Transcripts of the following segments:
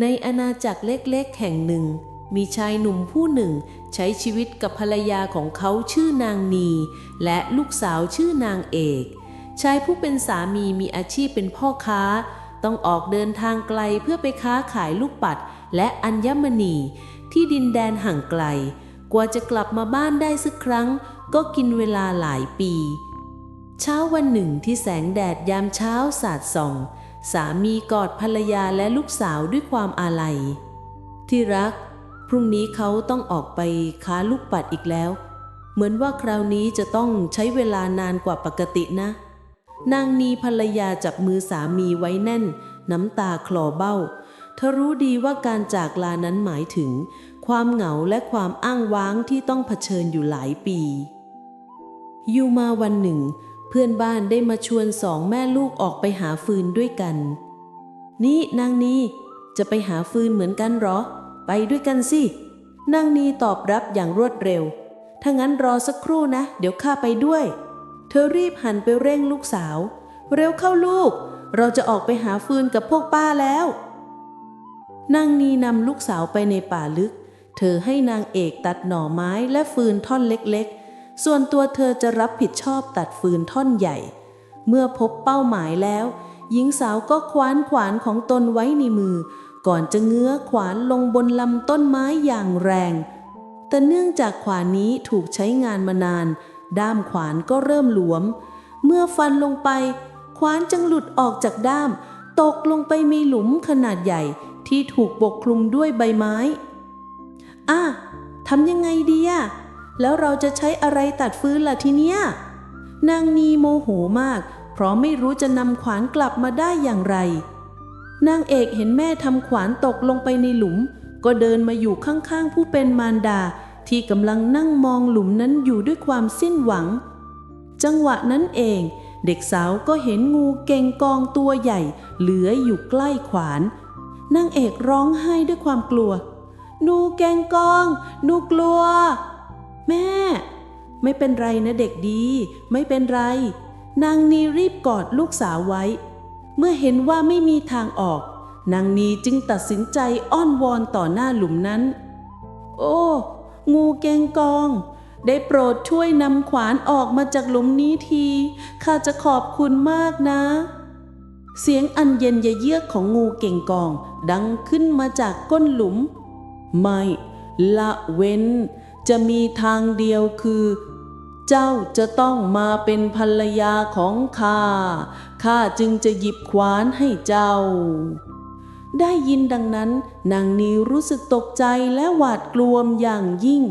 ในอาณาจักรเล็กๆ แห่งหนึ่ง มีชายหนุ่มผู้หนึ่ง ใช้ชีวิตกับภรรยาของเขาชื่อนางนี และลูกสาวชื่อนางเอก ชายผู้เป็นสามีมีอาชีพเป็นพ่อค้า ต้องออกเดินทางไกลเพื่อไปค้าขายลูกปัด และอัญมณี ที่ดินแดนห่างไกล กว่าจะกลับมาบ้านได้สักครั้ง ก็กินเวลาหลายปี เช้าวันหนึ่งที่แสงแดดยามเช้าสาดส่อง สามีกอดภรรยาและลูกสาวด้วยความอาลัย ที่รัก พรุ่งนี้เขาต้องออกไปค้าลูกปัดอีกแล้ว เหมือนว่าคราวนี้จะต้องใช้เวลานานกว่าปกตินะ นางนีภรรยาจับมือสามีไว้แน่น น้ำตาคลอเบ้า เธอรู้ดีว่าการจากลานั้นหมายถึง ความเหงาและความอ้างว้างที่ต้องเผชิญอยู่หลายปี อยู่มาวันหนึ่ง เพื่อนบ้านได้มาชวนสองแม่ลูกออกไปหาฟืนด้วยกัน นี่นางนีจะไปหาฟืนเหมือนกันหรอ ไปด้วยกันสิ นางนีตอบรับอย่างรวดเร็ว ถ้างั้นรอสักครู่นะ เดี๋ยวข้าไปด้วย เธอรีบหันไปเร่งลูกสาว เร็วเข้าลูก เราจะออกไปหาฟืนกับพวกป้าแล้ว นางนีนำลูกสาวไปในป่าลึก เธอให้นางเอกตัดหน่อไม้และฟืนท่อนเล็ก ส่วนตัวเธอจะรับผิดชอบตัดฟืนท่อนใหญ่ เมื่อพบเป้าหมายแล้ว หญิงสาวก็คว้านขวานของตนไว้ในมือ ก่อนจะเงื้อขวานลงบนลำต้นไม้อย่างแรง แต่เนื่องจากขวานนี้ถูกใช้งานมานาน ด้ามขวานก็เริ่มหลวม เมื่อฟันลงไป ขวานจึงหลุดออกจากด้าม ตกลงไปมีหลุมขนาดใหญ่ที่ถูกปกคลุมด้วยใบไม้อะทำยังไงดีอะ แล้วเราจะใช้อะไรตัดฟืนล่ะทีเนี้ย นางนีโมโหมาก เพราะไม่รู้จะนำขวานกลับมาได้อย่างไร นางเอกเห็นแม่ทำขวานตกลงไปในหลุม ก็เดินมาอยู่ข้างๆผู้เป็นมารดา ที่กำลังนั่งมองหลุมนั้นอยู่ด้วยความสิ้นหวัง จังหวะนั้นเอง เด็กสาวก็เห็นงูเก่งกองตัวใหญ่ เหลืออยู่ใกล้ขวาน นางเอกร้องไห้ด้วยความกลัวหนูแกงกองหนูกลัว แม่ ไม่เป็นไรนะเด็กดี ไม่เป็นไร นางนีรีบกอดลูกสาวไว้ เมื่อเห็นว่าไม่มีทางออก นางนีจึงตัดสินใจอ้อนวอนต่อหน้าหลุมนั้น โอ้ งูแกงกอง ได้โปรดช่วยนำขวานออกมาจากหลุมนี้ที ข้าจะขอบคุณมากนะเสียงอันเย็นยะเยือกของงูเก่งกอง ดังขึ้นมาจากก้นหลุม ไม่ละเว้น จะมีทางเดียวคือ เจ้าจะต้องมาเป็นภรรยาของข้า ข้าจึงจะหยิบขวานให้เจ้า ได้ยินดังนั้นนางนีรู้สึกตกใจและหวาดกลัวอย่างยิ่ง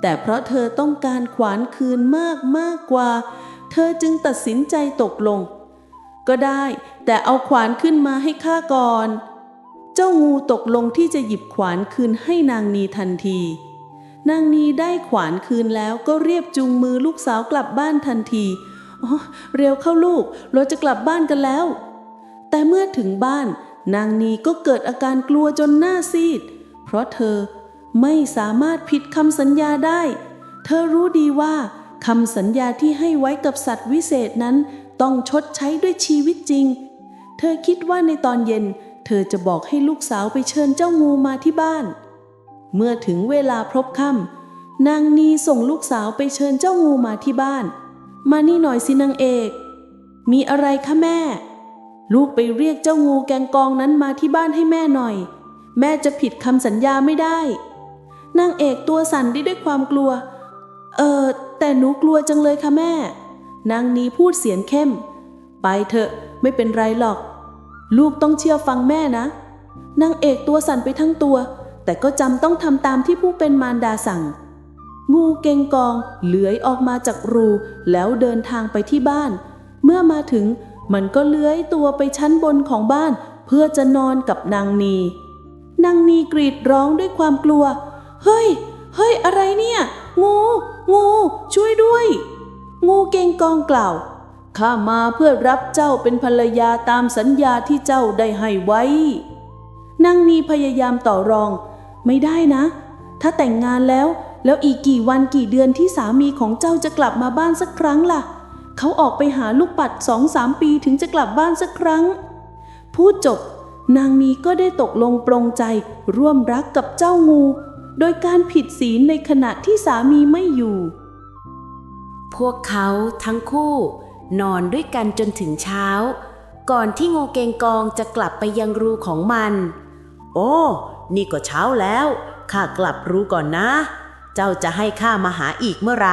แต่เพราะเธอต้องการขวานคืนมากมากกว่า เธอจึงตัดสินใจตกลง ก็ได้ แต่เอาขวานขึ้นมาให้ข้าก่อน เจ้างูตกลงที่จะหยิบขวานคืนให้นางนีทันที นางนีได้ขวานคืนแล้วก็เรียบจูงมือลูกสาวกลับบ้านทันทีอ๋อเร็วเข้าลูก เราจะกลับบ้านกันแล้ว แต่เมื่อถึงบ้าน นางนีก็เกิดอาการกลัวจนหน้าซีด เพราะเธอไม่สามารถผิดคำสัญญาได้ เธอรู้ดีว่าคำสัญญาที่ให้ไว้กับสัตว์วิเศษนั้นต้องชดใช้ด้วยชีวิตจริง เธอคิดว่าในตอนเย็น เธอจะบอกให้ลูกสาวไปเชิญเจ้างูมาที่บ้าน เมื่อถึงเวลาพบค่ำนางนีส่งลูกสาวไปเชิญเจ้างูมาที่บ้าน มานี่หน่อยสินางเอก มีอะไรคะแม่ ลูกไปเรียกเจ้างูแกงกองนั้นมาที่บ้านให้แม่หน่อย แม่จะผิดคำสัญญาไม่ได้นางเอกตัวสั่นได้ด้วยความกลัว เออแต่หนูกลัวจังเลยค่ะแม่ นางนีพูดเสียงเข้ม ไปเถอะไม่เป็นไรหรอก ลูกต้องเชื่อฟังแม่นะ นางเอกตัวสั่นไปทั้งตัว แต่ก็จำต้องทำตามที่ผู้เป็นมารดาสั่ง งูเกงกองเลื้อยออกมาจากรูแล้วเดินทางไปที่บ้าน เมื่อมาถึงมันก็เลื้อยตัวไปชั้นบนของบ้าน เพื่อจะนอนกับนางนี นางนีกรีดร้องด้วยความกลัว เฮ้ย เฮ้ย อะไรเนี่ย งู งู ช่วยด้วย งูเกงกองกล่าว ข้ามาเพื่อรับเจ้าเป็นภรรยาตามสัญญาที่เจ้าได้ให้ไว้นางนีพยายามต่อรอง ไม่ได้นะ ถ้าแต่งงานแล้ว แล้วอีกกี่วันกี่เดือนที่สามีของเจ้าจะกลับมาบ้านสักครั้งล่ะ เขาออกไปหาลูกปัดสองสามปีถึงจะกลับบ้านสักครั้ง พูดจบ นางนีก็ได้ตกลงปรงใจ ร่วมรักกับเจ้างู โดยการผิดศีลในขณะที่สามีไม่อยู่ พวกเขาทั้งคู่ นอนด้วยกันจนถึงเช้า ก่อนที่งูเกงกองจะกลับไปยังรูของมัน โอ้ นี่ก็เช้าแล้ว ข้ากลับรู้ก่อนนะ เจ้าจะให้ข้ามาหาอีกเมื่อไหร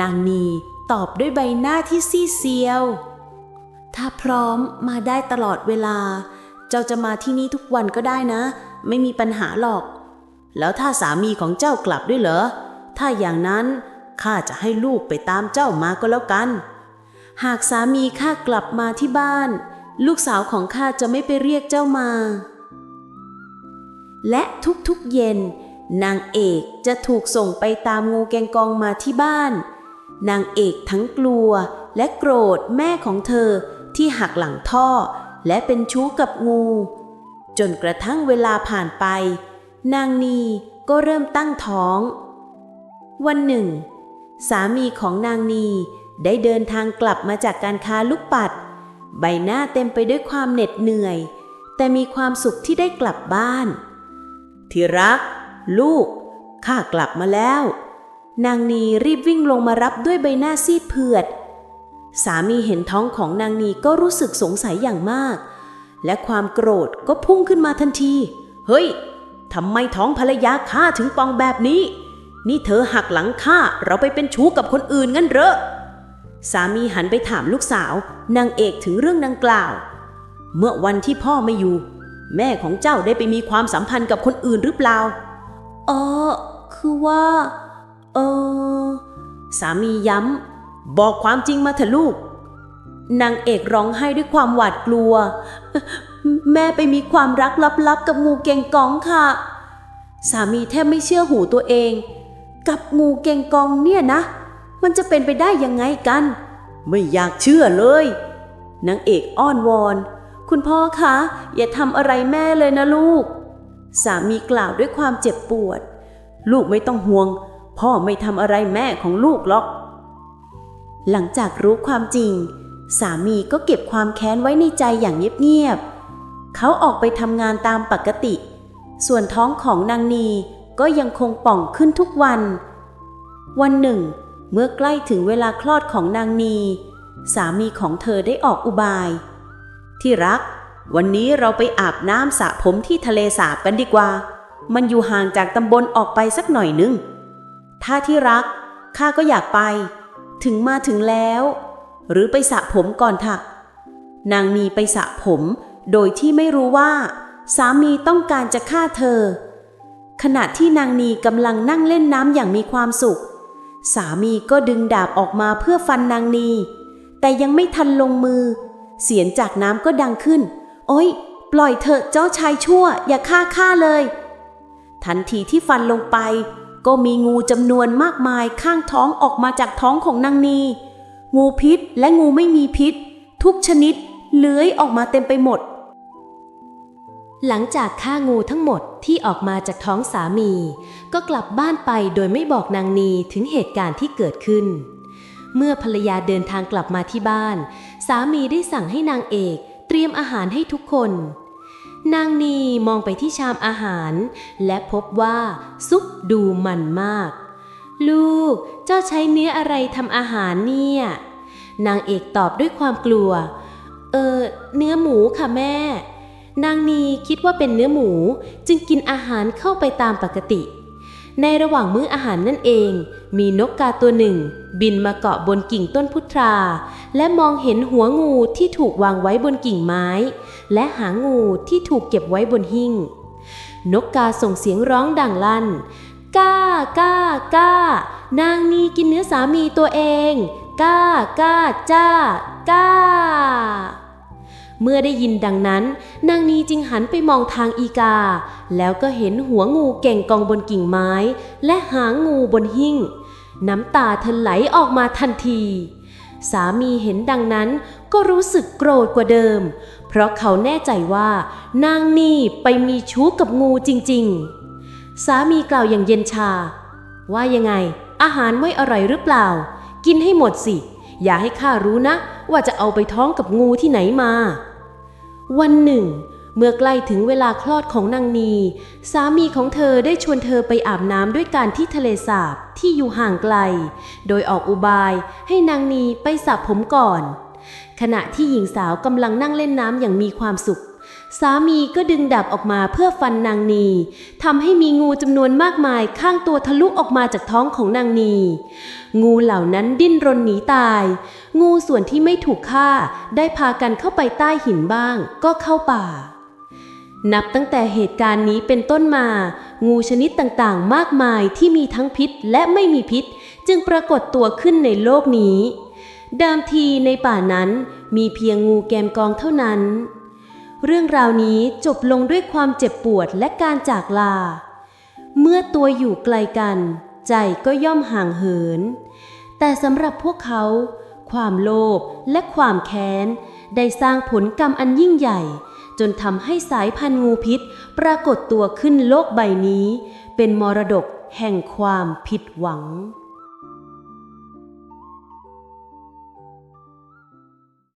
นางนีตอบด้วยใบหน้าที่ซีเซียว ถ้าพร้อมมาได้ตลอดเวลา เจ้าจะมาที่นี่ทุกวันก็ได้นะ ไม่มีปัญหาหรอก แล้วถ้าสามีของเจ้ากลับด้วยเหรอ ถ้าอย่างนั้นข้าจะให้ลูกไปตามเจ้ามาก็แล้วกัน หากสามีข้ากลับมาที่บ้าน ลูกสาวของข้าจะไม่ไปเรียกเจ้ามา และทุกๆเย็น นางเอกจะถูกส่งไปตามงูแกงกองมาที่บ้าน นางเอกทั้งกลัวและโกรธแม่ของเธอที่หักหลังท่อ และเป็นชู้กับงู จนกระทั่งเวลาผ่านไป นางนีก็เริ่มตั้งท้อง วันหนึ่ง สามีของนางนีได้เดินทางกลับมาจากการค้าลูกปัด ใบหน้าเต็มไปด้วยความเหน็ดเหนื่อย แต่มีความสุขที่ได้กลับบ้าน ที่รัก ลูก ข้ากลับมาแล้ว นางนีรีบวิ่งลงมารับด้วยใบหน้าซีดเผือด สามีเห็นท้องของนางนีก็รู้สึกสงสัยอย่างมาก และความโกรธก็พุ่งขึ้นมาทันที เฮ้ยทำไมท้องภรรยาข้าถึงปองแบบนี้ นี่เธอหักหลังข้าเราไปเป็นชู้กับคนอื่นงั้นเหรอสามีหันไปถามลูกสาว นางเอกถึงเรื่องดังกล่าว เมื่อวันที่พ่อไม่อยู่ แม่ของเจ้าได้ไปมีความสัมพันธ์กับคนอื่นหรือเปล่าเออคือว่า เออ สามีย้ำ บอกความจริงมาเถอะลูก นางเอกร้องไห้ด้วยความหวาดกลัว แม่ไปมีความรักลับๆ กับงูเกงกองค่ะ สามีแทบไม่เชื่อหูตัวเอง กับงูเกงกองเนี่ยนะ มันจะเป็นไปได้ยังไงกัน ไม่อยากเชื่อเลย นางเอกอ้อนวอน คุณพ่อคะ อย่าทำอะไรแม่เลยนะลูก สามีกล่าวด้วยความเจ็บปวด ลูกไม่ต้องห่วง พ่อไม่ทำอะไรแม่ของลูกหรอก หลังจากรู้ความจริง สามีก็เก็บความแค้นไว้ในใจอย่างเงียบๆเขาออกไปทำงานตามปกติ ส่วนท้องของนางนีก็ยังคงป่องขึ้นทุกวัน วันหนึ่ง เมื่อใกล้ถึงเวลาคลอดของนางนี สามีของเธอได้ออกอุบาย ที่รัก วันนี้เราไปอาบน้ำสระผมที่ทะเลสาบกันดีกว่า มันอยู่ห่างจากตำบลออกไปสักหน่อยนึง ถ้าที่รัก ข้าก็อยากไป ถึงมาถึงแล้ว หรือไปสระผมก่อนเถอะนางนีไปสระผม โดยที่ไม่รู้ว่า สามีต้องการจะฆ่าเธอ ขณะที่นางนีกำลังนั่งเล่นน้ำอย่างมีความสุข สามีก็ดึงดาบออกมาเพื่อฟันนางนี แต่ยังไม่ทันลงมือ เสียงจากน้ำก็ดังขึ้น โอ๊ยปล่อยเถอะเจ้าชายชั่ว อย่าฆ่าข้าเลย ทันทีที่ฟันลงไป ก็มีงูจำนวนมากมายข้างท้องออกมาจากท้องของนางนี งูพิษและงูไม่มีพิษ ทุกชนิดเลื้อยออกมาเต็มไปหมด หลังจากฆ่างูทั้งหมดที่ออกมาจากท้องสามี ก็กลับบ้านไปโดยไม่บอกนางนีถึงเหตุการณ์ที่เกิดขึ้นเมื่อภรรยาเดินทางกลับมาที่บ้าน สามีได้สั่งให้นางเอกเตรียมอาหารให้ทุกคน นางนีมองไปที่ชามอาหาร และพบว่าซุปดูมันมาก ลูก เจ้าใช้เนื้ออะไรทำอาหารเนี่ย นางเอกตอบด้วยความกลัว เออ เนื้อหมูค่ะแม่ นางนีคิดว่าเป็นเนื้อหมูจึงกินอาหารเข้าไปตามปกติ ในระหว่างมื้ออาหารนั่นเอง มีนกกาตัวหนึ่ง บินมาเกาะบนกิ่งต้นพุทรา และมองเห็นหัวงูที่ถูกวางไว้บนกิ่งไม้ และหางงูที่ถูกเก็บไว้บนหิ้ง นกกาส่งเสียงร้องดังลั่น ก้า ก้า ก้า นางนีกินเนื้อสามีตัวเอง ก้า ก้า จ้า ก้า เมื่อได้ยินดังนั้น นางนีจึงหันไปมองทางอีกา แล้วก็เห็นหัวงูเก่งกองบนกิ่งไม้ และหางงูบนหิ้ง น้ำตาเธอไหลออกมาทันที สามีเห็นดังนั้นก็รู้สึกโกรธกว่าเดิม เพราะเขาแน่ใจว่า นางนีไปมีชู้กับงูจริง ๆ สามีกล่าวอย่างเย็นชา ว่ายังไง อาหารไม่อร่อยหรือเปล่า กินให้หมดสิ อย่าให้ข้ารู้นะ ว่าจะเอาไปท้องกับงูที่ไหนมา วันหนึ่ง เมื่อใกล้ถึงเวลาคลอดของนางนี สามีของเธอได้ชวนเธอไปอาบน้ำด้วยการที่ทะเลสาบที่อยู่ห่างไกล โดยออกอุบายให้นางนีไปสระผมก่อน ขณะที่หญิงสาวกำลังนั่งเล่นน้ำอย่างมีความสุข สามีก็ดึงดาบออกมาเพื่อฟันนางนีทำให้มีงูจำนวนมากมายข้างตัวทะลุออกมาจากท้องของนางนี งูเหล่านั้นดิ้นรนหนีตาย งูส่วนที่ไม่ถูกฆ่าได้พากันเข้าไปใต้หินบ้าง ก็เข้าป่า นับตั้งแต่เหตุการณ์นี้เป็นต้นมา งูชนิดต่างๆ มากมายที่มีทั้งพิษและไม่มีพิษ จึงปรากฏตัวขึ้นในโลกนี้ เดิมทีในป่านั้นมีเพียงงูแกมกองเท่านั้น เรื่องราวนี้จบลงด้วยความเจ็บปวดและการจากลา เมื่อตัวอยู่ไกลกัน ใจก็ย่อมห่างเหิน แต่สำหรับพวกเขา ความโลภและความแค้น ได้สร้างผลกรรมอันยิ่งใหญ่ จนทำให้สายพันธุ์งูพิษ ปรากฏตัวขึ้นโลกใบนี้ เป็นมรดกแห่งความผิดหวัง